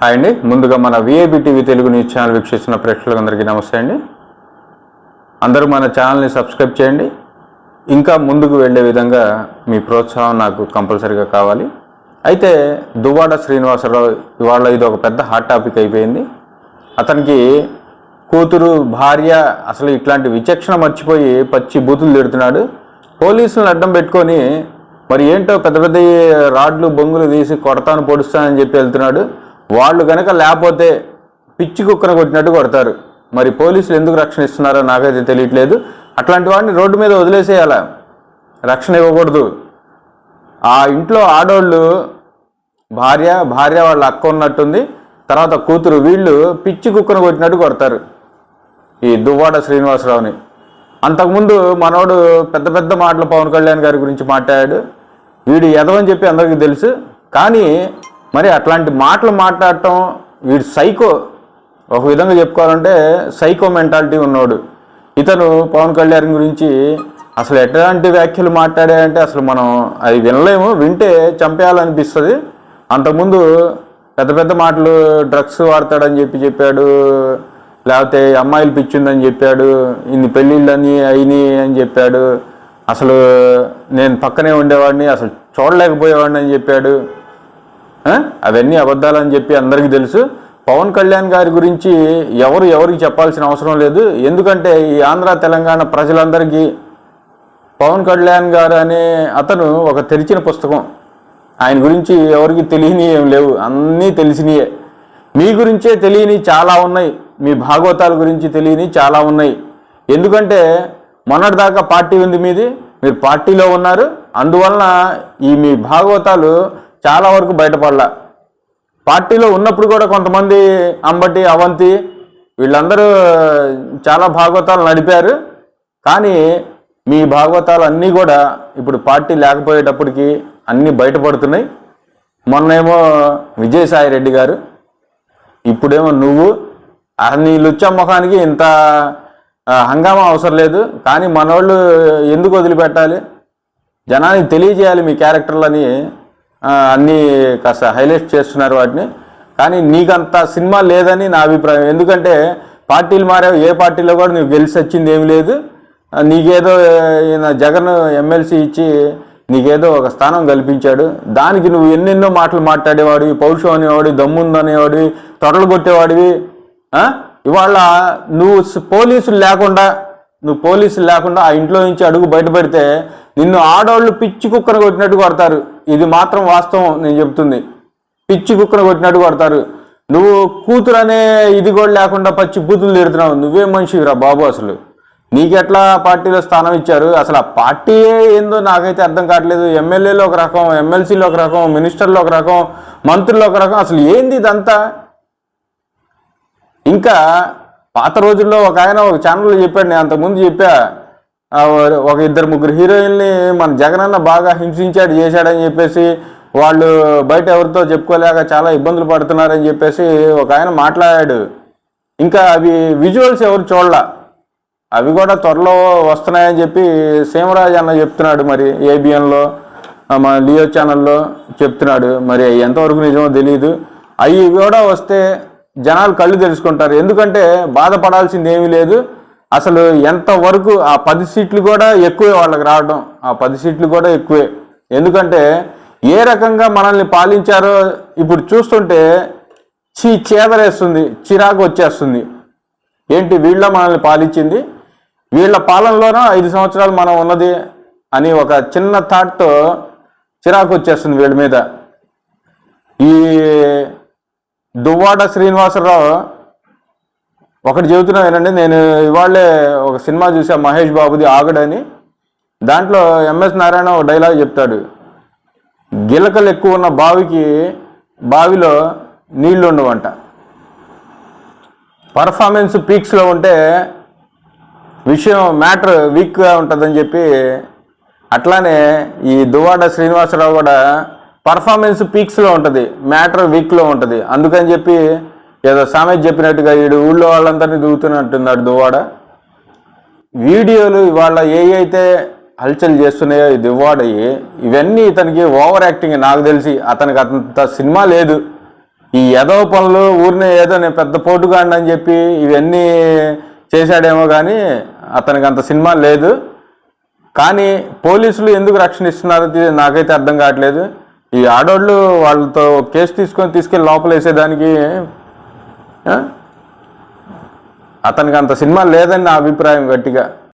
Hi అండి. ముందుగా మన VIB TV Telugu news channel వీక్షిస్తున్న ప్రేక్షకులందరికీ నమస్తే అండి. అందరూ మన ఛానల్ని సబ్స్క్రైబ్ చేయండి. ఇంకా ముందుకు వెళ్ళే విధంగా మీ ప్రోత్సాహం నాకు కంపల్సరీగా కావాలి. అయితే దువ్వాడ శ్రీనివాసరావు ఇవాళ ఇది ఒక పెద్ద హాట్ టాపిక్ అయిపోయింది. అతనికి కూతురు భార్య అసలు ఇట్లాంటి విచక్షణ మర్చిపోయి పచ్చి బూతులు తిడుతున్నాడు. పోలీసులను అడ్డం పెట్టుకొని మరి ఏంటో పెద్ద పెద్ద రాడ్లు బొంగులు తీసి కొడతాను పొడుస్తానని చెప్పి వెళ్తున్నాడు. వాళ్ళు కనుక లేకపోతే పిచ్చి కుక్కను కొట్టినట్టు కొడతారు. మరి పోలీసులు ఎందుకు రక్షణ ఇస్తున్నారో నాకైతే తెలియట్లేదు. అట్లాంటి వాడిని రోడ్డు మీద వదిలేసేయాల? రక్షణ ఇవ్వకూడదు. ఆ ఇంట్లో ఆడోళ్ళు భార్య భార్య వాళ్ళ అక్క ఉన్నట్టుంది. తర్వాత కూతురు వీళ్ళు పిచ్చి కుక్కను కొట్టినట్టు కొడతారు. ఈ దువ్వాడ శ్రీనివాసరావుని. అంతకుముందు మనోడు పెద్ద పెద్ద మాటలు పవన్ కళ్యాణ్ గారి గురించి మాట్లాడాడు. వీడు ఎదవని చెప్పి అందరికీ తెలుసు. కానీ మరి అట్లాంటి మాటలు మాట్లాడటం వీడు సైకో. ఒక విధంగా చెప్పుకోవాలంటే సైకో మెంటాలిటీ ఉన్నాడు. ఇతను పవన్ కళ్యాణ్ గురించి అసలు ఎట్లాంటి వ్యాఖ్యలు మాట్లాడాడంటే అసలు మనం అది వినలేము వింటే చంపేయాలనిపిస్తుంది. అంతకుముందు పెద్ద పెద్ద మాటలు డ్రగ్స్ వాడతాడని చెప్పి చెప్పాడు లేకపోతే అమ్మాయిలు పిచ్చిందని చెప్పాడు ఇన్ని పెళ్ళిళ్ళని అయినాయి అని చెప్పాడు అసలు నేను పక్కనే ఉండేవాడిని అసలు చూడలేకపోయేవాడిని అని చెప్పాడు అవన్నీ అబద్ధాలని చెప్పి అందరికీ తెలుసు. పవన్ కళ్యాణ్ గారి గురించి ఎవరు ఎవరికి చెప్పాల్సిన అవసరం లేదు. ఎందుకంటే ఈ ఆంధ్ర తెలంగాణ ప్రజలందరికీ పవన్ కళ్యాణ్ గారు అనే అతను ఒక తెరిచిన పుస్తకం. ఆయన గురించి ఎవరికి తెలియని ఏం లేవు. అన్నీ తెలిసినయే. మీ గురించే తెలియని చాలా ఉన్నాయి. మీ భాగవతాల గురించి తెలియని చాలా ఉన్నాయి. ఎందుకంటే మొన్నటిదాకా పార్టీ ఉంది మీది. మీరు పార్టీలో ఉన్నారు. అందువలన ఈ మీ భాగవతాలు చాలా వరకు బయటపడలా. పార్టీలో ఉన్నప్పుడు కూడా కొంతమంది అంబటి అవంతి వీళ్ళందరూ చాలా భాగవతాలు నడిపారు. కానీ మీ భాగవతాలు అన్నీ కూడా ఇప్పుడు పార్టీ లేకపోయేటప్పటికి అన్నీ బయటపడుతున్నాయి. మొన్నేమో విజయసాయి రెడ్డి గారు ఇప్పుడేమో నువ్వు నీ లుచ్చ ముఖానికి ఇంత హంగామా అవసరం లేదు. కానీ మనోళ్ళు ఎందుకు వదిలిపెట్టాలి? జనానికి తెలియజేయాలి మీ క్యారెక్టర్లని. అన్నీ కాస్త హైలైట్ చేస్తున్నారు వాటిని. కానీ నీకంత సినిమా లేదని నా అభిప్రాయం. ఎందుకంటే పార్టీలు మారావు ఏ పార్టీలో కూడా నువ్వు గెలిచి వచ్చింది ఏమి లేదు. నీకేదో ఈయన జగన్ ఎమ్మెల్సీ ఇచ్చి నీకేదో ఒక స్థానం కల్పించాడు. దానికి నువ్వు ఎన్నెన్నో మాటలు మాట్లాడేవాడివి పౌరుషం అనేవాడివి దమ్ముందనేవాడివి తొడలు కొట్టేవాడివి. ఇవాళ నువ్వు పోలీసులు లేకుండా నువ్వు పోలీసులు లేకుండా ఆ ఇంట్లో నుంచి అడుగు బయటపడితే నిన్ను ఆడవాళ్ళు పిచ్చి కుక్కను కొట్టినట్టు కొడతారు. ఇది మాత్రం వాస్తవం నేను చెప్తుంది. పిచ్చి కుక్కను కొట్టినట్టు కొడతారు. నువ్వు కూతురు అనే ఇది కూడా లేకుండా పచ్చి బూతులు తిడుతున్నావు. నువ్వే మనిషివిరా బాబు అసలు. నీకెట్లా పార్టీలో స్థానం ఇచ్చారు? అసలు ఆ పార్టీయే ఏందో నాకైతే అర్థం కావట్లేదు. ఎమ్మెల్యేలో ఒక రకం ఎమ్మెల్సీలో ఒక రకం మినిస్టర్లో ఒక రకం మంత్రుల్లో ఒక రకం. అసలు ఏంది ఇదంతా? ఇంకా పాత రోజుల్లో ఒక ఆయన ఒక ఛానల్లో చెప్పాడు నేను అంతకుముందు చెప్పా. ఒక ఇద్దరు ముగ్గురు హీరోయిన్ని మన జగనన్న బాగా హింసించాడు చేశాడని చెప్పేసి వాళ్ళు బయట ఎవరితో చెప్పుకోలేక చాలా ఇబ్బందులు పడుతున్నారని చెప్పేసి ఒక ఆయన మాట్లాడాడు. ఇంకా అవి విజువల్స్ ఎవరు చూడలా? అవి కూడా త్వరలో వస్తున్నాయని చెప్పి సీమరాజ్ అన్న చెప్తున్నాడు మరి ఏబిఎన్లో మన లియో ఛానల్లో చెప్తున్నాడు. మరి ఎంతవరకు నిజమో తెలియదు అవి కూడా వస్తే జనాలు కళ్ళు తెలుసుకుంటారు ఎందుకంటే బాధపడాల్సింది ఏమీ లేదు. అసలు ఎంతవరకు ఆ పది సీట్లు కూడా ఎక్కువే వాళ్ళకి రావడం ఆ పది సీట్లు కూడా ఎక్కువే. ఎందుకంటే ఏ రకంగా మనల్ని పాలించారో ఇప్పుడు చూస్తుంటే చీ చేదరేస్తుంది చిరాకు వచ్చేస్తుంది. ఏంటి వీళ్ళ మనల్ని పాలించింది? వీళ్ళ పాలనలోనూ ఐదు సంవత్సరాలు మనం ఉన్నది అని ఒక చిన్న థాట్తో చిరాకు వచ్చేస్తుంది వీళ్ళ మీద. ఈ దువ్వాడ శ్రీనివాసరావు ఒకటి చెబుతున్నా ఏంటంటే నేను ఇవాళే ఒక సినిమా చూసా మహేష్ బాబుది ఆగడని. దాంట్లో ఎంఎస్ నారాయణ ఒక డైలాగ్ చెప్తాడు. గిలకలు ఎక్కువ ఉన్న బావికి బావిలో నీళ్ళు ఉండవంట. పర్ఫార్మెన్స్ పీక్స్లో ఉంటే విషయం మ్యాటర్ వీక్గా ఉంటుందని చెప్పి అట్లానే ఈ దువాడ శ్రీనివాసరావు కూడా పర్ఫార్మెన్స్ పీక్స్లో ఉంటుంది మ్యాటర్ వీక్లో ఉంటుంది. అందుకని చెప్పి ఏదో సామెత చెప్పినట్టుగా వీడు ఊళ్ళో వాళ్ళందరినీ దిగుతున్నట్టున్నాడు దువ్వాడ. వీడియోలు ఇవాళ ఏ అయితే హల్చల్ చేస్తున్నాయో ఈ దువ్వాడయ్యి ఇవన్నీ ఇతనికి ఓవర్ యాక్టింగ్ నాకు తెలిసి అతనికి అంత సినిమా లేదు. ఈ ఏదో పనులు ఊరిని ఏదో నేను పెద్ద పోటుగాడిని అని చెప్పి ఇవన్నీ చేశాడేమో కానీ అతనికి అంత సినిమా లేదు. కానీ పోలీసులు ఎందుకు రక్షణ ఇస్తున్నారు నాకైతే అర్థం కావట్లేదు. ఈ ఆడోళ్ళు వాళ్ళతో కేసు తీసుకొని తీసుకెళ్ళి లోపల వేసేదానికి అతనికి అంత సినిమా లేదని నా అభిప్రాయం గట్టిగా.